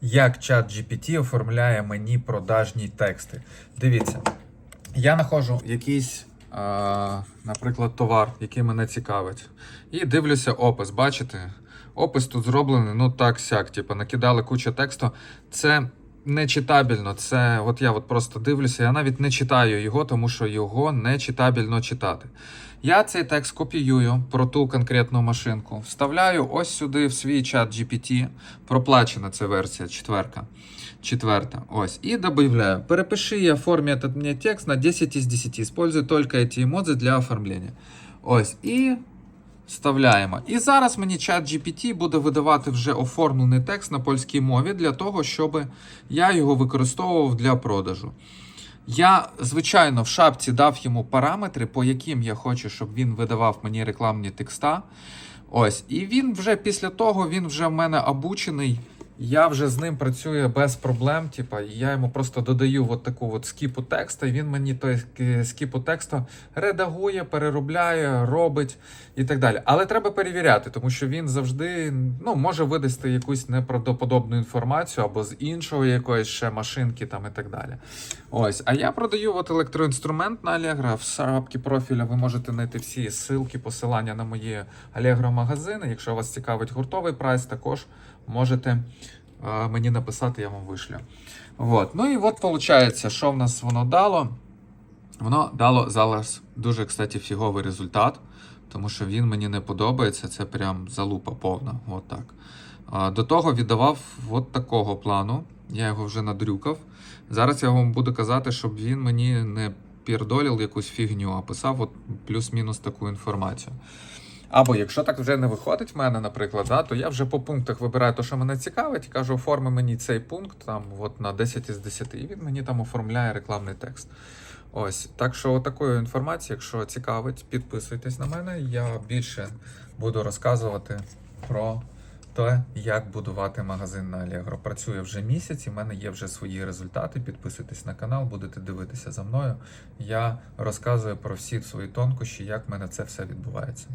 як чат GPT оформляє мені продажні тексти. Дивіться, я знаходжу якийсь, а, наприклад, товар, який мене цікавить, і дивлюся опис. Бачите? Опис тут зроблений, ну так сяк, типу, накидали кучу тексту. Це не читабельно. Це от я от просто дивлюся, я навіть не читаю його, тому що його не читабельно читати. Я цей текст копіюю про ту конкретну машинку, вставляю ось сюди в свій чат GPT. Проплачена ця версія, четверка. Четверта. Ось. І добавляю. Перепиши этот мне текст на 10 из 10. Используй только эти емодзи для оформлення. Ось. І вставляємо. І зараз мені чат GPT буде видавати вже оформлений текст на польській мові для того, щоб я його використовував для продажу. Я, звичайно, в шапці дав йому параметри, по яким я хочу, щоб він видавав мені рекламні текста. Ось, і він вже після того він вже в мене обучений. Я вже з ним працюю без проблем. Типа, я йому просто додаю от таку от скіпу текста, і він мені той скіпу тексту редагує, переробляє, робить і так далі. Але треба перевіряти, тому що він завжди ну, може видасти якусь неправдоподобну інформацію або з іншого якоїсь ще машинки там і так далі. Ось, а я продаю от електроінструмент на Allegro. В шапці профіля ви можете знайти всі ссылки, посилання на мої Allegro магазини. Якщо вас цікавить гуртовий прайс, також можете мені написати, я вам вишлю. От. Ну і от виходить, що в нас воно дало. Воно дало зараз дуже, кстати, фіговий результат, тому що він мені не подобається. Це прям залупа повна. От так. До того віддавав от такого плану. Я його вже надрюкав. Зараз я вам буду казати, щоб він мені не пірдолів якусь фігню, а писав от плюс-мінус таку інформацію. Або якщо так вже не виходить в мене, наприклад, да, то я вже по пунктах вибираю те, що мене цікавить, кажу, оформи мені цей пункт там от на 10 із 10, і він мені там оформляє рекламний текст. Ось, так що такою інформацією, якщо цікавить, підписуйтесь на мене. Я більше буду розказувати про те, як будувати магазин на Allegro. Працює вже місяць, і в мене є вже свої результати. Підписуйтесь на канал, будете дивитися за мною. Я розказую про всі свої тонкощі, як в мене це все відбувається.